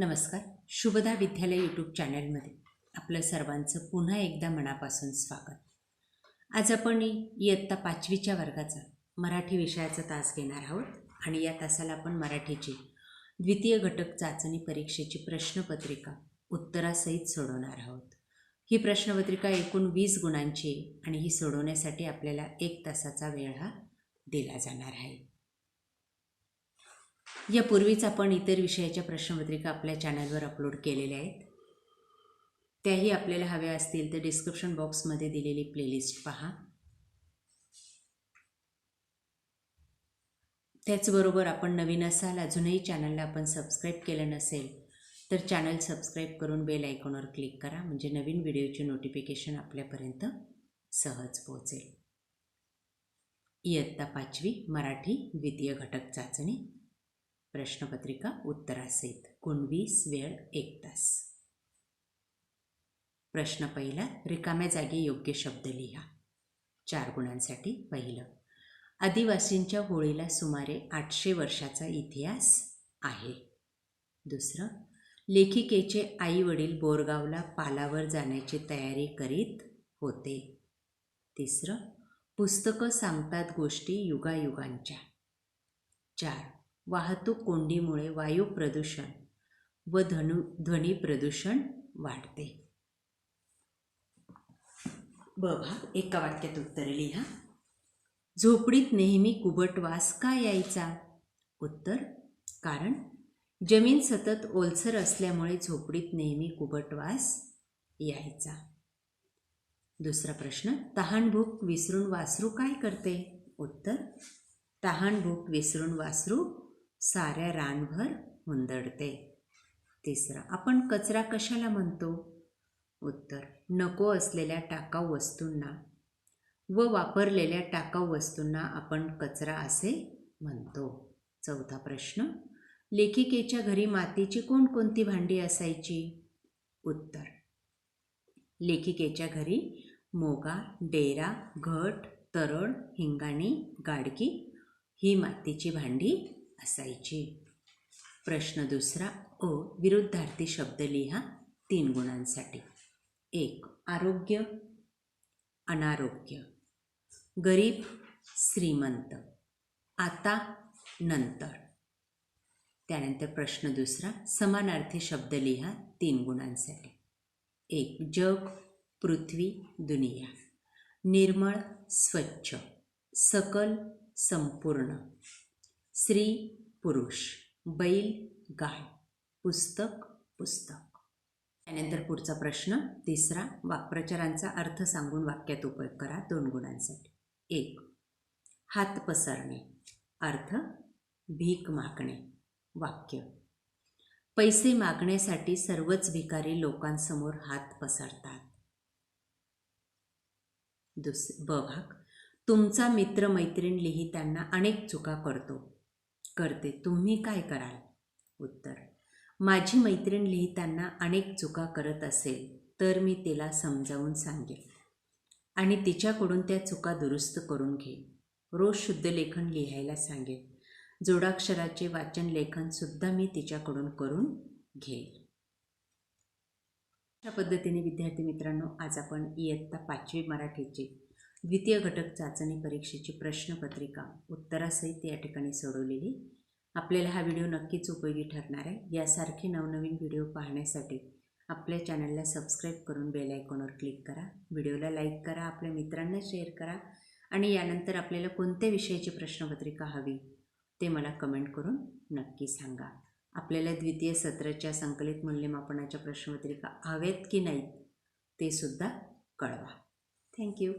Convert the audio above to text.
नमस्कार. शुभदा विद्यालय यूट्यूब चॅनलमध्ये आपलं सर्वांचं पुन्हा एकदा मनापासून स्वागत. आज आपण इयत्ता पाचवीच्या वर्गाचा मराठी विषयाचा तास घेणार आहोत आणि या तासाला आपण मराठीची द्वितीय घटक चाचणी परीक्षेची प्रश्नपत्रिका उत्तरासहित सोडवणार आहोत. ही प्रश्नपत्रिका एकूण वीस गुणांची आहे आणि ही सोडवण्यासाठी आपल्याला एक तासाचा वेळ हा दिला जाणार आहे. यापूर्वीच आपण इतर विषयाच्या प्रश्नपत्रिका आपल्या चॅनलवर अपलोड केलेल्या आहेत. त्याही आपल्याला हव्या असतील तर डिस्क्रिप्शन बॉक्समध्ये दिलेली प्लेलिस्ट पहा. त्याचबरोबर आपण नवीन असाल अजूनही चॅनलला आपण सबस्क्राईब केलं नसेल तर चॅनल सबस्क्राईब करून बेल आयकॉनवर क्लिक करा म्हणजे नवीन व्हिडिओची नोटिफिकेशन आपल्यापर्यंत सहज पोहोचेल. इयत्ता पाचवी मराठी द्वितीय घटक चाचणी. प्रश्नपत्रिका उत्तरासहित. वीस वेळ एक तास. प्रश्न पहिला रिकाम्या जागी योग्य शब्द लिहा. चार गुणांसाठी पहिलं. आदिवासींच्या होळीला सुमारे आठशे वर्षाचा इतिहास आहे. दुसरं लेखिकेचे आई वडील बोरगावला पालावर जाण्याची तयारी करीत होते. तिसरं पुस्तकं सांगतात गोष्टी युगायुगांच्या. चार वाहतूक कोंडीमुळे वायू प्रदूषण व धनु ध्वनी प्रदूषण वाढते. ब भाग एका वाक्यात उत्तर लिहा. झोपडीत नेहमी कुबट वास का यायचा? उत्तर कारण जमीन सतत ओलसर असल्यामुळे झोपडीत नेहमी कुबट वास यायचा. दुसरा प्रश्न तहानभूक विसरून वासरू काय करते? उत्तर तहानभूक विसरून वासरू साऱ्या रानभर हुंदडते तिसरा आपण कचरा कशाला म्हणतो? उत्तर नको असलेल्या टाकाऊ वस्तूंना. व वापरलेल्या टाकाऊ वस्तूंना आपण कचरा असे म्हणतो. चौथा प्रश्न लेखिकेच्या घरी मातीची कोणकोणती भांडी असायची? उत्तर लेखिकेच्या घरी मोगा डेरा घट तरळ हिंगाणी गाडगी ही मातीची भांडी असायची. प्रश्न दुसरा अ विरुद्धार्थी शब्द लिहा तीन गुणांसाठी. एक आरोग्य अनारोग्य. गरीब श्रीमंत. आता नंतर. त्यानंतर प्रश्न दुसरा समानार्थी शब्द लिहा तीन गुणांसाठी. एक जग पृथ्वी दुनिया. निर्मळ स्वच्छ. सकल संपूर्ण. स्त्री पुरुष बैल गाय. पुस्तक पुस्तक. त्यानंतर पुढचा प्रश्न तिसरा वाक्प्रचारांचा अर्थ सांगून वाक्यात उपयोग करा दोन गुणांसाठी. एक हात पसरणे. अर्थ भीक मागणे. वाक्य पैसे मागण्यासाठी सर्वच भिकारी लोकांसमोर हात पसरतात. दुस ब भाग तुमचा मित्र मैत्रीण लिहिताना अनेक चुका करतो. करते. तुम्ही काय कराल? उत्तर. माझी मैत्रीण लिहिताना अनेक चुका करत असेल तर मी तिला समजावून सांगेन आणि तिच्याकडून त्या चुका दुरुस्त करून घेईन रोज शुद्ध लेखन लिहायला सांगेन जोडाक्षराचे वाचन लेखनसुद्धा मी तिच्याकडून करून घेईन अशा पद्धतीने विद्यार्थी मित्रांनो आज आपण इयत्ता पाचवी मराठीची द्वितीय घटक चाचणी परीक्षेची प्रश्नपत्रिका उत्तरासहित या ठिकाणी सोडवलेली. आपल्याला हा व्हिडिओ नक्कीच उपयोगी ठरणार आहे. यासारखे नवनवीन व्हिडिओ पाहण्यासाठी आपल्या चॅनलला सबस्क्राईब करून बेल आयकॉनवर क्लिक करा. व्हिडिओला लाईक करा आपल्या मित्रांना शेअर करा आणि यानंतर आपल्याला कोणत्या विषयाची प्रश्नपत्रिका हवी ते मला कमेंट करून नक्की सांगा. आपल्याला द्वितीय सत्राच्या संकलित मूल्यमापनाच्या प्रश्नपत्रिका हव्यात की नाहीत ते सुद्धा कळवा. थँक्यू.